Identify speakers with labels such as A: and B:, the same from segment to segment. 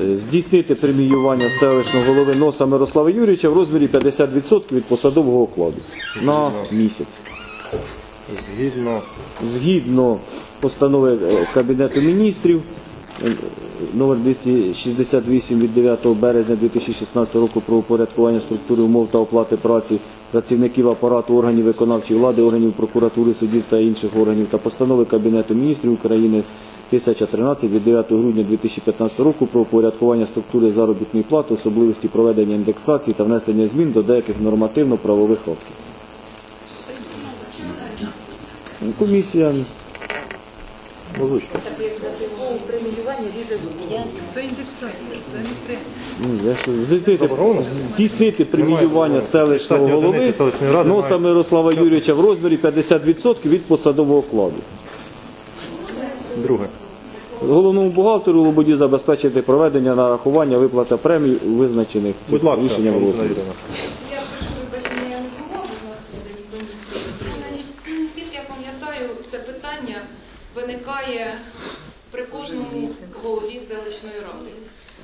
A: Е, Здійснити преміювання селищного голови Носа Мирослава Юрійовича в розмірі 50% від посадового окладу на місяць.
B: Згідно
A: Згідно постанови е, Кабінету міністрів е, номер 268 від 9 березня 2016 року про упорядкування структури умов та оплати праці працівників апарату органів виконавчої влади, органів прокуратури, судів та інших органів та постанови Кабінету міністрів України 1013 від 9 грудня 2015 року про упорядкування структури заробітної плати, особливості проведення індексації та внесення змін до деяких нормативно-правових актів. Комісія озвучте.
C: Це індексація, це не.
A: Ну, здійснити, здійснити преміювання селищного голови Носа. Мирослава Юрійовича в розмірі 50% від посадового окладу.
B: друге.
A: Головному бухгалтеру Лободі забезпечити проведення нарахування виплата премій у визначених
B: Будь ласка,
A: рішенням.
B: Юріївна.
D: Я прошу вибачення, я не згодна на засіданні комісії. Наскільки я пам'ятаю, це питання виникає при кожному голові селищної ради.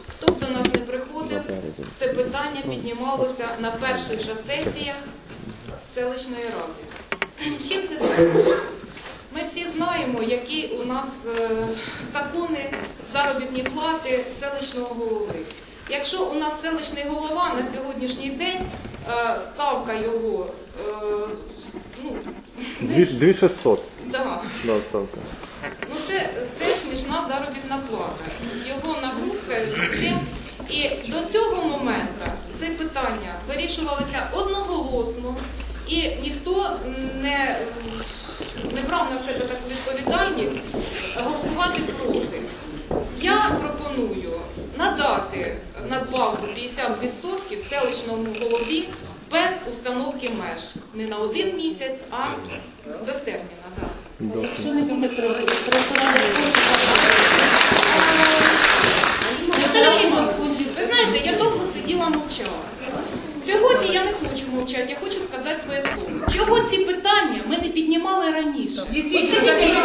D: Хто б до нас не приходив, це питання піднімалося на перших же сесіях селищної ради. З чим це зв'язано? Знаємо, які у нас е, закони заробітні плати селищного голови. Якщо у нас селищний голова на сьогоднішній день е, ставка його, е, ну,
B: 2600.
D: да,
B: Да, ставка.
D: ну це, це смішна заробітна плата. З його нагрузкою з всім. І до цього моменту це питання вирішувалося одноголосно, і ніхто не, не брав на себе таку відповідальність голосувати проти. Я пропоную надати надбавку 50% селищному голові без установки меж. Не на один місяць, а без терміна.
C: Якщо не буде
D: ви знаєте, я довго сиділа мовчала. Сьогодні я не хочу мовчати, я хочу сказати своє слово. Чого ці питання ми не піднімали раніше?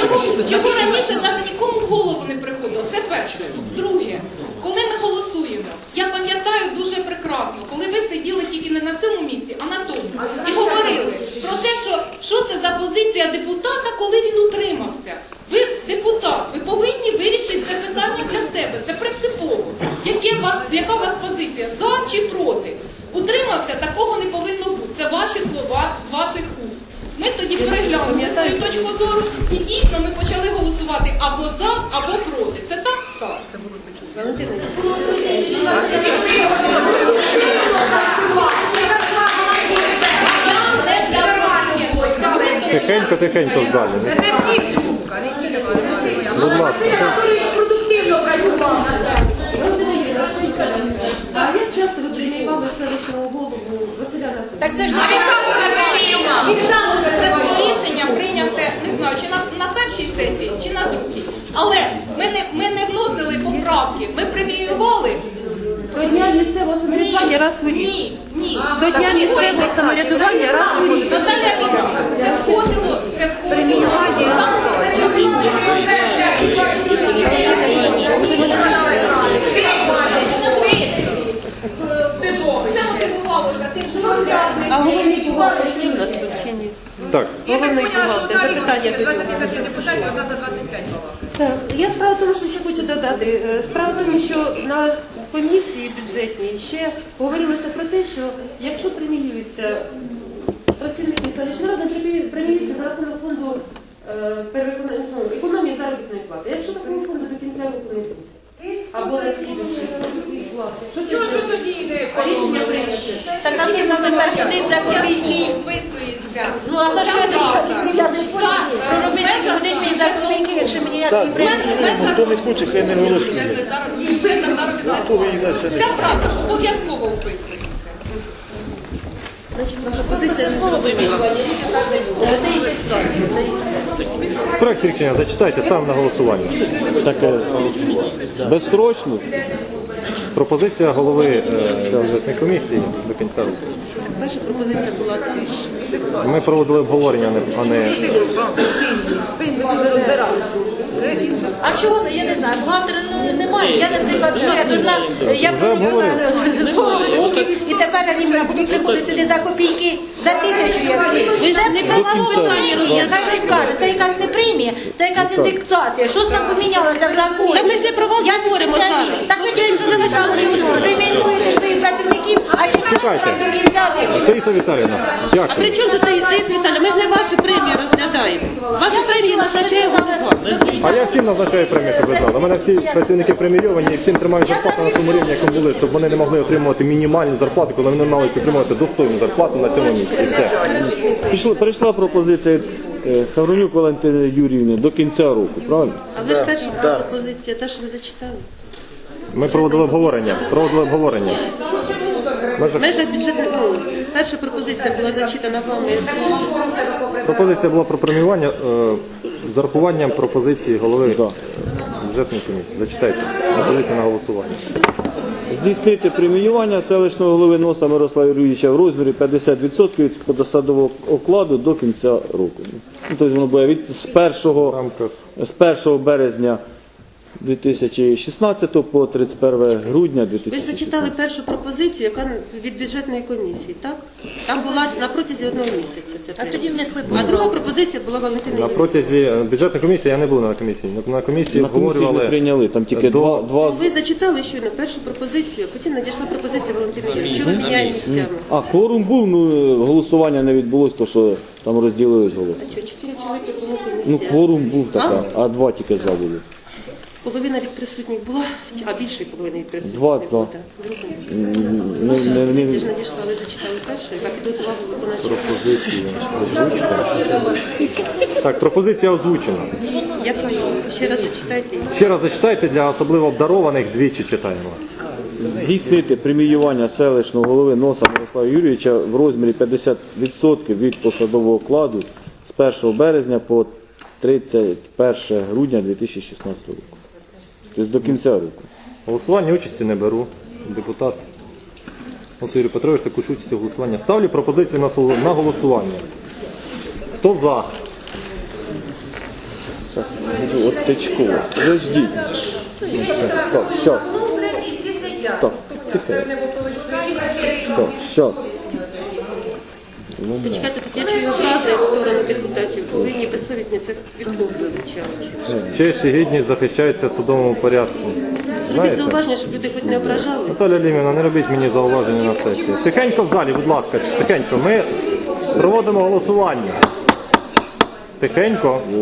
D: Чого, чого раніше навіть нікому в голову не приходило? Це перше. Друге, коли ми голосуємо, я пам'ятаю дуже прекрасно, коли ви сиділи тільки не на цьому місці, а на тому, і говорили про те, що, що це за позиція депутата, коли він утримався. Ви депутат, ви повинні вирішити це питання для себе. Це принципово. Яке вас, яка у вас позиція? За чи проти? Утримався, такого не повинно бути. Це ваші слова з ваших. Ми тоді переглянули свою точку зору і дійсно ми почали голосувати або за, або проти. Це так? Так. Це було
B: Тихенько, тихенько в залі. не? Будь ласка.
C: А як часто ви приймали селищного голову Василя Насовича? Так це ж
D: Це було рішення прийняте, не знаю, чи на, на першій сесії, чи на другій. Але ми не, ми не вносили поправки, ми преміювали.
C: До дня місцевого самоврядування раз в рік.
D: Ні, ні.
C: До дня місцевого самоврядування раз в рік.
D: Наталя Вікторівна, це входило, це входило. Це мотивувалося тим, що розрядник.
C: А головний бухгалтер є у нас тут чи ні?
B: Так,
C: Головний бухгалтер, запитання до нього. Так, я справа в тому, що ще хочу додати. Е, Справа в тому, що на комісії бюджетній ще говорилося про те, що якщо преміюються працівники селищної ради, премію- преміюються за рахунок фонду е, ну, економії заробітної плати. Якщо такого фонду до кінця року не буде. Або на слідуючий. Що буде? А рішення прийняте.
E: Так нас не тепер сидить за копійки.
D: Вписується.
E: Ну а за що я не
D: е,
E: робити
D: межах
E: будете за копійки, якщо мені ніякі
D: в
E: премії?
D: межах
F: Хто не хоче, хай не голосує.
D: Ця фраза обов'язково вписується.
B: Проект рішення зачитайте сам на голосування.
A: Таке безстрочно.
B: Пропозиція голови е, бюджетної комісії до кінця року.
C: Ваша пропозиція була теж.
B: Ми проводили обговорення, а не
E: А чого я не знаю, бухгалтера ну, немає. Я Я должна, я промовляла років, і тепер вони будуть приходити сюди за копійки, за
C: Ви ж не
E: вас питання розглядає, скаже, це якась не премія, це якась індексація. Що ж там помінялося в законі?
C: Так ми ж не про вас говоримо зараз.
E: Так ви тільки що залишали, що преміюєте своїх працівників, а чекайте
B: Чекайте. Таїса Віталіївна,
C: А
B: дякую.
C: при чому тут Таїс Віталій? Ми ж не вашу премію розглядаємо. Вашу премію назначає голова.
B: А я всім назначаю премію, щоб ви знали. У мене всі працівники премійовані і всім тримають зарплату на тому рівні, якому були, щоб вони не могли отримувати мінімальну зарплату, коли вони мають отримувати достойну зарплату на цьому місці. І все.
A: Пішла, прийшла пропозиція е, Савронюк Валентини Юріївни до кінця року, правильно?
C: А ви ж перша пропозиція, те, що ви зачитали.
B: Ми проводили обговорення. Проводили обговорення.
C: В межах бюджетних ну, перша пропозиція була зачитана вами.
B: Пропозиція була про преміювання е, з урахуванням пропозиції голови бюджетної комісії. Зачитайте. Пропозиція на голосування.
A: Здійснити преміювання селищного голови Носа Мирослава Юрійовича в розмірі 50% від подосадового окладу до кінця року. Ну, тобто воно буде від з 1,
B: В рамках
A: з 1 березня 2016 по 31 грудня
C: Ви ж зачитали першу пропозицію, яка від бюджетної комісії, так? Там була на протязі одного місяця. Це
E: А тоді внесли
C: а друга пропозиція була Валентина
B: на протязі е, бюджетної комісії я не був на комісії. На- комісії
A: На комісії не прийняли, там тільки
B: до-
A: два, два
C: Ви зачитали щойно першу пропозицію, потім надійшла пропозиція Валентина Юрійовна. Чого ви міняємо місцями?
A: А кворум був, ну голосування не відбулось, то що там розділились голоси.
C: А що, чотири чоловіки
A: Ну, кворум був така, а два тільки за були.
C: Половина від присутніх була, чи- а більше половини від присутніх
A: Два
C: не було.
A: за.
C: так. Зрозуміло.
A: Не, не,
C: Пропозиція ж надійшла, ви зачитали першу, яка підготувала виконавчий.
B: пропозиції. озвучити. Так, пропозиція озвучена.
C: Яка ще раз зачитайте. її.
B: Ще раз зачитайте для особливо обдарованих двічі читаємо.
A: здійснити преміювання селищного голови Носа Мирослава Юрійовича в розмірі 50% від посадового окладу з 1 березня по 31 грудня 2016 року. Тобто до кінця року.
B: Голосування участі не беру. Депутат Олексій Юрій Петрович також участі в голосуванні. Ставлю пропозицію на, на голосування. Хто за?
A: Так, от Тичкова. Подождіть. Так, щас. Так, тихо. Так, щас.
C: Почекайте, тут я чую образи в сторону депутатів. Свині безсовісні це від кого вивчали.
B: Честь і гідність захищається в судовому порядку.
C: Зробіть зауваження, щоб люди хоч не ображали.
B: Наталя Лімівна, не робіть мені зауваження на сесії. Тихенько в залі, будь ласка, тихенько. Ми проводимо голосування. Тихенько.
A: Ви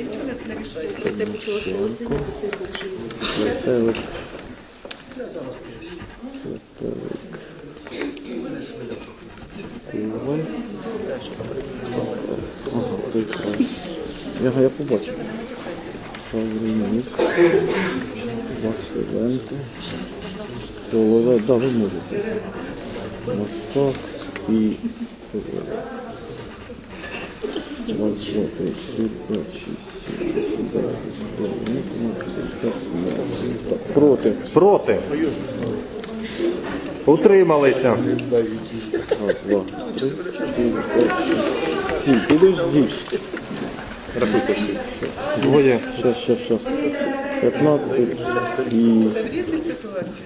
A: нічого не Волошин.
C: Просто я почула слово свині безсовісні чи
A: Це от Я, я побачив. Василенко, Голове, да, ви можете. Мостак і Раз, два, три, чотири, п'ять, шість, сім, вісім, дев'ять, десять, одинадцять, Так, Проти.
B: Проти. Утрималися.
A: Сім. Підождіть.
B: Рахуйте. Двоє.
A: Щас, щас, щас. 15 і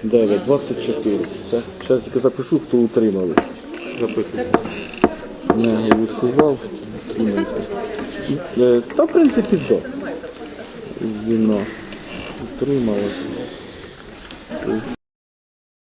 A: 9, 24. Все. Зараз тільки запишу, хто утримали.
B: Записуйте.
A: Не голосував. Е, Та, в принципі, так. Віна. Утрималася.